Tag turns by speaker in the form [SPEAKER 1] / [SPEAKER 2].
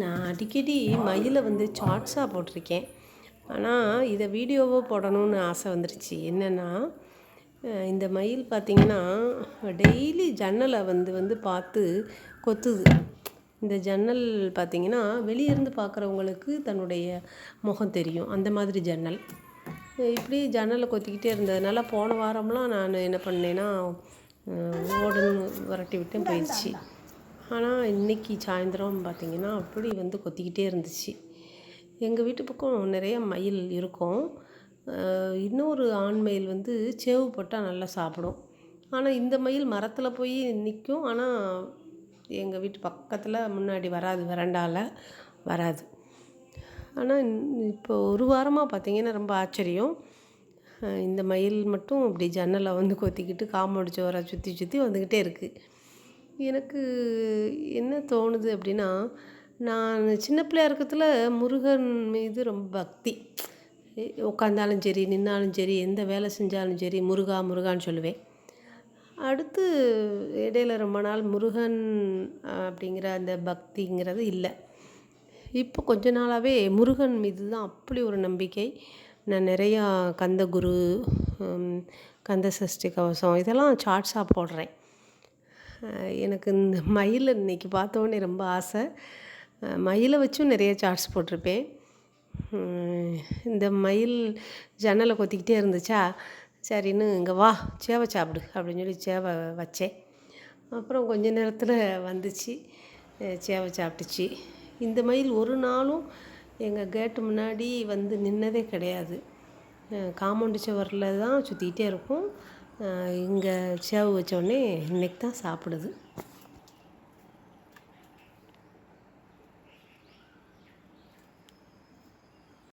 [SPEAKER 1] நான் அடிக்கடி மயிலை வந்து ஷார்ட்ஸாக போட்டிருக்கேன். ஆனால் இதை வீடியோவாக போடணும்னு ஆசை வந்துருச்சு. என்னென்னா இந்த மயில் பார்த்திங்கன்னா டெய்லி ஜன்னலை வந்து வந்து பார்த்து கொத்துது. இந்த ஜன்னல் பார்த்திங்கன்னா வெளியேருந்து பார்க்குறவங்களுக்கு தன்னுடைய முகம் தெரியும். அந்த மாதிரி ஜன்னல் இப்படி ஜன்னலை கொத்திக்கிட்டே இருந்ததுனால போன வாரம்லாம் நான் என்ன பண்ணேன்னா ஓடுன்னு விரட்டி விட்டேன் போயிடுச்சு. ஆனால் இன்றைக்கி சாயந்தரம் பார்த்திங்கன்னா அப்படி வந்து கொத்திக்கிட்டே இருந்துச்சு. எங்கள் வீட்டு பக்கம் நிறைய மயில் இருக்கும். இன்னொரு ஆண் மயில் வந்து சேவு போட்டால் நல்லா சாப்பிடும். ஆனால் இந்த மயில் மரத்தில் போய் நிற்கும் ஆனால் எங்கள் வீட்டு பக்கத்தில் முன்னாடி வராது வரண்டாவில் வராது. ஆனால் இப்போ ஒரு வாரமாக பார்த்திங்கன்னா ரொம்ப ஆச்சரியம். இந்த மயில் மட்டும் இப்படி ஜன்னலை வந்து கொத்திக்கிட்டு காம்பவுண்டு சுவரை சுற்றி சுற்றி வந்துக்கிட்டே இருக்குது எனக்கு என்ன தோணுது அப்படின்னா நான் சின்ன பிள்ளையா இருக்கிறதுல முருகன் மீது ரொம்ப பக்தி. உட்காந்தாலும் சரி நின்னாலும் சரி எந்த வேலை செஞ்சாலும் சரி முருகா முருகான்னு சொல்லுவேன். அடுத்து இடையில ரொம்ப நாள் முருகன் அப்படிங்கிற அந்த பக்திங்கிறது இல்லை. இப்போ கொஞ்ச நாளாகவே முருகன் மீது தான் அப்படி ஒரு நம்பிக்கை. நான் நிறையா கந்தகுரு கந்த சஷ்டி கவசம் இதெல்லாம் சாட்ஸாக போடுறேன். எனக்கு இந்த மயில் இன்னைக்கு பார்த்தோன்னே ரொம்ப ஆசை. மயிலை வச்சும் நிறைய சார்ட்ஸ் போட்டிருப்பேன். இந்த மயில் ஜன்னலை கொத்திக்கிட்டே இருந்துச்சா சரின்னு இங்கே வா சேவை சாப்பிடு அப்படின்னு சொல்லி சேவை வச்சேன். அப்புறம் கொஞ்ச நேரத்தில் வந்துச்சு. சேவை சாப்பிட்டுச்சு. இந்த மயில் ஒரு நாளும் எங்கள் கேட்டு முன்னாடி வந்து நின்னதே கிடையாது. காம்பவுண்டு சுவரில் தான் சுற்றிக்கிட்டே இருக்கும். இங்கே சேவ் வச்சோடனே இன்னைக்கு தான் சாப்பிடுது.